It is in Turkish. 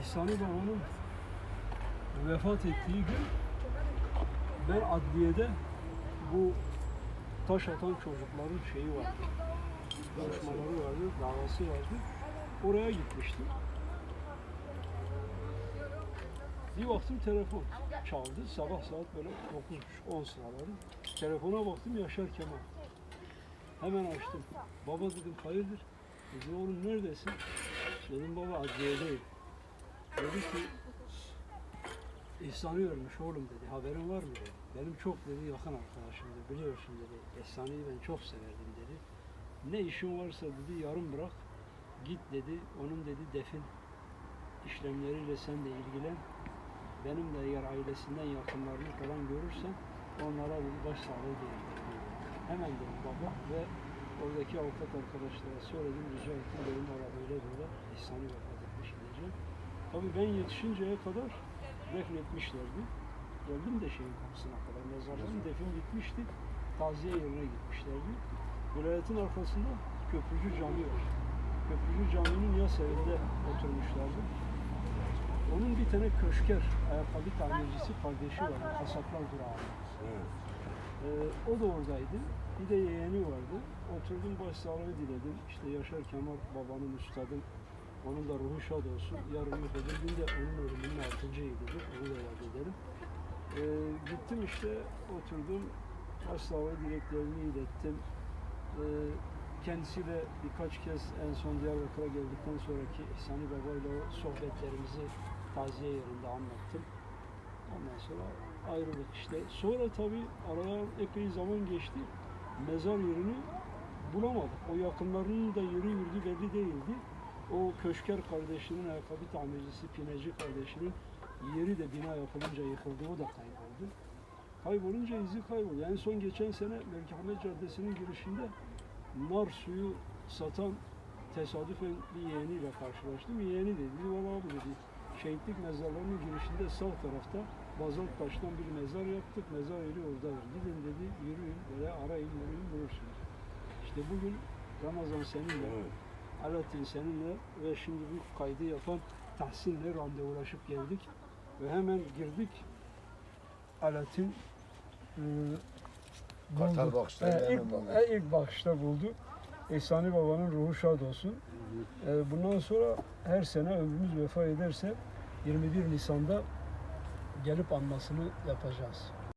İhsani Baba'nın vefat ettiği gün ben adliyede bu taş atan çocukların şeyi vardı. Konuşmaları vardı, davası vardı. Oraya gitmiştim. Bir baktım telefon çaldı. Sabah saat böyle 9.30-10 sıraları. Telefona baktım Yaşar Kemal. Hemen açtım. Baba dedim hayırdır? Dedi oğlum neredesin? Dedim baba adliyedeyim. Dedi ki İhsan'ı ölmüş oğlum dedi. Haberin var mı dedi. Benim çok dedi yakın arkadaşımdı. Biliyorsun dedi. İhsan'ı ben çok severdim dedi. Ne işin varsa dedi yarım bırak. Git dedi. Onun dedi defin işlemleriyle sen de ilgilen. Benim de eğer ailesinden yakınlarını falan görürsen onlara bir başsağlığı dilerim. Hemen dedim baba ve oradaki avukat arkadaşlara söyledim, rica ettim. Dedim valla böyle İhsan'ı diyeceğim. Tabii ben yetişinceye kadar defnetmişlerdi. Geldim de şeyin kapısına kadar. Mezarların defin bitmişti. Taziye yerine gitmişlerdi. Vilayetin arkasında Köprücü Cami var. Köprücü Cami'nin yas evinde oturmuşlardı. Onun bir tane köşker, ayakkabı tamircisi kardeşi vardı. Kasaplar durağı. Ee, o da oradaydı. Bir de yeğeni vardı. Oturdum başsağlığı diledim. İşte Yaşar Kemal babanın üstadım. Onun da ruhu şad olsun. Yarın öbür gün de onun ölümünün altıncı yılıdır. Onu da yad edelim. Ee, gittim işte oturdum. Başsağlığı dileklerini ilettim. Ee, kendisiyle birkaç kez en son Diyarbakır'a geldikten sonraki İhsani Baba ile sohbetlerimizi taziye yerinde anlattım. Ondan sonra ayrılık işte. Sonra tabii araya epey zaman geçti. Mezar yerini bulamadık. O yakınlarının da yeri yurdu belli değildi. O köşker kardeşinin, ayakkabı tamircisi, pineci kardeşinin yeri de bina yapılınca yıkıldı. O da kayboldu. Kaybolunca izi kayboldu. En son geçen sene Merkehmet Caddesi'nin girişinde nar suyu satan tesadüfen bir yeğeniyle karşılaştım. Yeğeni dedi, valla abi dedi, şehitlik mezarlarının girişinde sağ tarafta bazalt taştan bir mezar yaptık, mezar yeri oradadır. Gidin dedi, yürüyün, böyle arayın, yürüyün bulursunuz. İşte bugün Ramazan seninle, Alaaddin seninle ve şimdi bu kaydı yapan Tahsin'le randevulaşıp geldik. Ve hemen girdik. Alaaddin e, Kartal bakışta E, hemen ilk, e, ilk bakışta buldu. Ehsani Baba'nın ruhu şad olsun. E, bundan sonra her sene ömrümüz vefa ederse 21 Nisan'da gelip anmasını yapacağız.